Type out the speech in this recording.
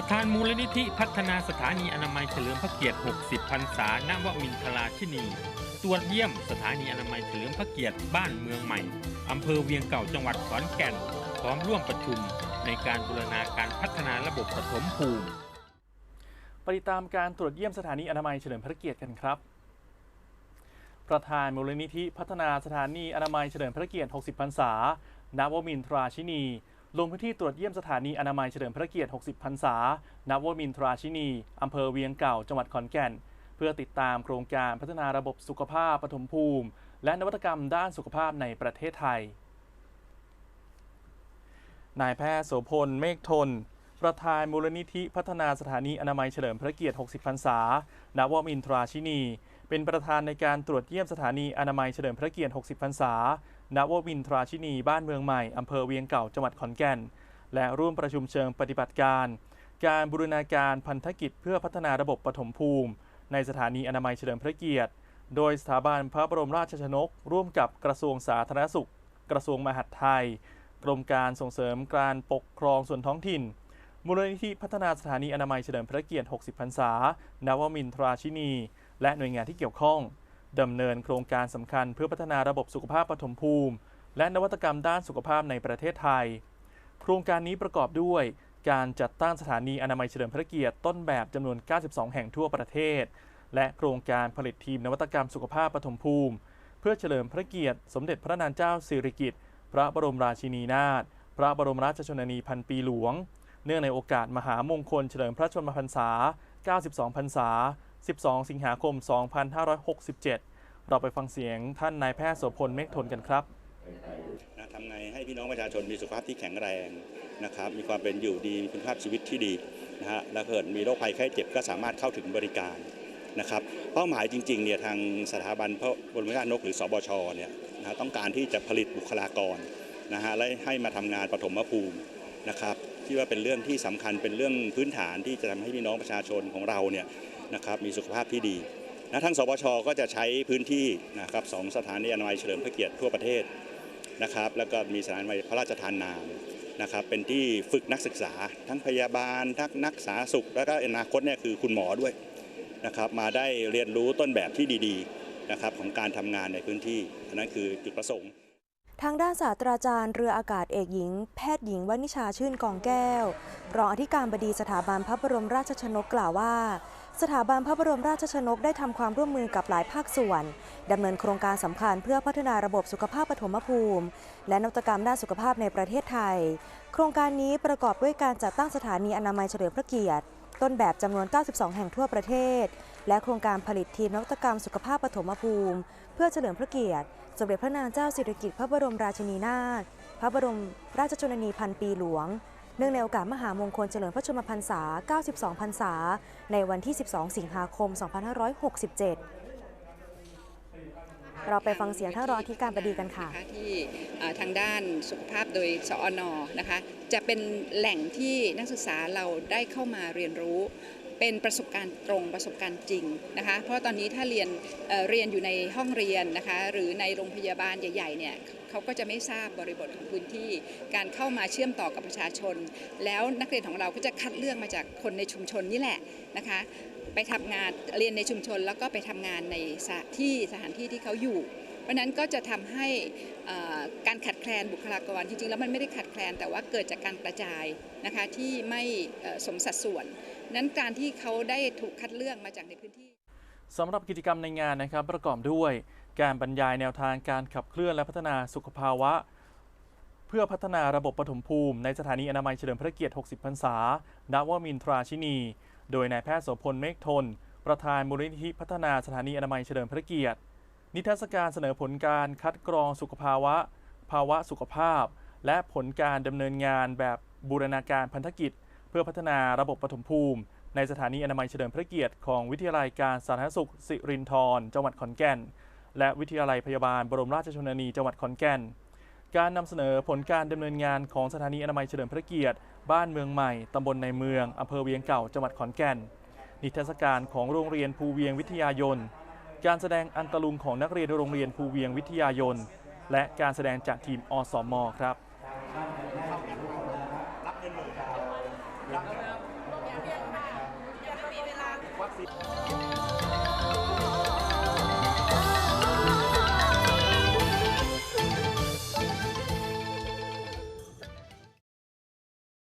ประธานมูลนิธิพัฒนาสถานีอนามัยเฉลิมพระเกียรติ 60 พรรษานวมินทราชินี ตรวจเยี่ยมสถานีอนามัยเฉลิมพระเกียรติ บ้านเมืองใหม่ อำเภอเวียงเก่าจังหวัดขอนแก่น พร้อมร่วมประชุม ในการบูรณาการพัฒนาระบบปฐมภูมิปติตามการตรวจเยี่ยมสถานีอนามัยเฉลิมพระเกียรติกันครับ ประธานมูลนิธิพัฒนาสถานีอนามัยเฉลิมพระเกียรติ 60 พรรษานวมินทราชินี ลงพื้นที่ตรวจเยี่ยมสถานีอนามัยเฉลิมพระเกียรติ 60 พรรษา นวมินทราชินี อำเภอเวียงเก่า จังหวัดขอนแก่น เพื่อติดตามโครงการพัฒนาระบบสุขภาพปฐมภูมิ และนวัตกรรมด้านสุขภาพในประเทศไทย นายแพทย์โสพล เมฆทน ประธานมูลนิธิพัฒนาสถานีอนามัยเฉลิมพระเกียรติ 60 พรรษา นวมินทราชินี เป็นประธานในการตรวจเยี่ยมสถานีอนามัยเฉลิมพระเกียรติ 60 พรรษา นวมินทราชินีบ้านเมืองใหม่ อำเภอเวียงเก่าจังหวัดขอนแก่น และร่วมประชุมเชิงปฏิบัติการ การบูรณาการพันธกิจเพื่อพัฒนาระบบปฐมภูมิ ในสถานีอนามัยเฉลิมพระเกียรติ โดยสถาบันพระบรมราชชนก ร่วมกับกระทรวงสาธารณสุข กระทรวงมหาดไทย กรมการส่งเสริมการปกครองส่วนท้องถิ่น มูลนิธิพัฒนาสถานีอนามัยเฉลิมพระเกียรติ 60 พรรษา นวมินทราชินี และหน่วยงานที่เกี่ยวข้อง ดำเนินโครงการสำคัญเพื่อพัฒนาระบบสุขภาพปฐมภูมิ และนวัตกรรมด้านสุขภาพในประเทศไทย โครงการนี้ประกอบด้วย การจัดตั้งสถานีอนามัยเฉลิมพระเกียรติต้นแบบจำนวน 92 แห่งทั่วประเทศ และโครงการผลิตทีมนวัตกรรมสุขภาพปฐมภูมิ เพื่อเฉลิมพระเกียรติ สมเด็จพระนางเจ้าสิริกิติ์พระบรมราชินีนาถพระบรมราชชนนีพันปีหลวง เนื่องในโอกาสมหามงคลเฉลิมพระชนมพรรษา 92 พรรษา 12 สิงหาคม 2567 เราไปฟังเสียงท่านนายแพทย์โสพลเมฆทนกันครับนะทำไงให้พี่น้องประชาชนมีสุขภาพที่แข็งแรงนะครับมีความเป็นอยู่ดีมีคุณภาพชีวิตที่ดีนะฮะแล้วเกิดมีโรคภัยไข้เจ็บก็สามารถเข้าถึงบริการนะครับเป้าหมายจริงๆเนี่ยทางสถาบันพระบรมราชนกหรือสบชเนี่ยนะต้องการที่จะผลิตบุคลากรนะฮะและให้มาทำงานปฐมภูมินะครับ ที่ว่าเป็นเรื่องที่สำคัญเป็นเรื่องพื้นฐานที่จะทำให้พี่น้องประชาชนของเราเนี่ยนะครับมีสุขภาพที่ดีนะทางสบชก็จะใช้พื้นที่นะครับสองสถานีอนามัยเฉลิมพระเกียรติทั่วประเทศนะครับแล้วก็มีสถานพระราชทานนามนะครับเป็นที่ฝึกนักศึกษา ทั้งพยาบาล ทั้งนักสาธารณสุข แล้วก็อนาคตเนี่ยคือคุณหมอด้วยนะครับมาได้เรียนรู้ต้นแบบที่ดีๆนะครับของการทำงานในพื้นที่อันนั้นคือจุดประสงค์ ทางด้านศาสตราจารย์เรืออากาศเอกหญิง แพทย์หญิงวนิชาชื่นกองแก้ว รองอธิการบดีสถาบันพระบรมราชชนกกล่าวว่า สถาบันพระบรมราชชนกได้ทำความร่วมมือกับหลายภาคส่วนดำเนินโครงการสำคัญเพื่อพัฒนาระบบสุขภาพปฐมภูมิ และนวัตกรรมด้านสุขภาพในประเทศไทย โครงการนี้ประกอบด้วยการจัดตั้งสถานีอนามัยเฉลิมพระเกียรติ ต้นแบบจำนวน 92 แห่งทั่วประเทศ และโครงการผลิตทีมนวัตกรรมสุขภาพปฐมภูมิ เพื่อเฉลิมพระเกียรติ สมเด็จพระนางเจ้าสิริกิติ์พระบรมราชินีนาถพระบรมราชชนนีพันปีหลวง เนื่องในโอกาสมหามงคลเฉลิมพระชนมพรรษา 92 พรรษา ในวันที่ 12 สิงหาคม 2567เราไปฟังเสียงท่านรองอธิการบดีกันค่ะ ที่ทางด้านสุขภาพโดยสอนอนะคะ จะเป็นแหล่งที่นักศึกษาเราได้เข้ามาเรียนรู้ เป็นประสบการณ์ตรงประสบการณ์จริงนะคะ เพราะตอนนี้ถ้าเรียนเเรียนอยู่ในห้องเรียนนะคะ หรือในโรงพยาบาลใหญ่ๆเนี่ยเขาก็จะไม่ทราบบริบทของพื้นที่การเข้ามาเชื่อมต่อกับประชาชน แล้วนักเรียนของเราก็จะคัดเลือกมาจากคนในชุมชนนี่แหละนะคะ ไปทำงานเรียนในชุมชนแล้วก็ไปทำงานในสถานที่สถานที่ที่เขาอยู่เพราะฉะนั้นก็จะทำให้การขัดแคลนบุคลากรจริงๆแล้วมันไม่ได้ขัดแคลนแต่ว่าเกิดจากการกระจายนะคะที่ไม่สมสัดส่วน นั้นการที่เขาได้ถูกคัดเลือกมาจากในพื้นที่สำหรับกิจกรรมในงานนะครับประกอบด้วยการบรรยายแนวทางการขับเคลื่อนและพัฒนาสุขภาวะ เพื่อพัฒนาระบบปฐมภูมิในสถานีอนามัยเฉลิมพระเกียรติ 60 พรรษานวมินทราชินี โดยนายแพทย์โสพลเมฆทน ประธานมูลนิธิพัฒนาสถานีอนามัยเฉลิมพระเกียรติ นิทรรศการเสนอผลการคัดกรองสุขภาวะ ภาวะสุขภาพ และผลการดำเนินงานแบบบูรณาการพันธกิจ เพื่อพัฒนาระบบปฐมภูมิ ในสถานีอนามัยเฉลิมพระเกียรติของวิทยาลัยการสาธารณสุขสิรินธรจังหวัดขอนแก่น และวิทยาลัยพยาบาลบรมราชชนนีจังหวัดขอนแก่น การนำเสนอผลการดำเนินงานของสถานีอนามัยเฉลิมพระเกียรติ บ้านเมืองใหม่ตำบลในเมืองอำเภอเวียงเก่าจังหวัดขอนแก่น นิทรรศการของโรงเรียนภูเวียงวิทยายน การแสดงอังกะลุงของนักเรียนโรงเรียนภูเวียงวิทยายน และการแสดงจากทีมอสมครับ วัคซีน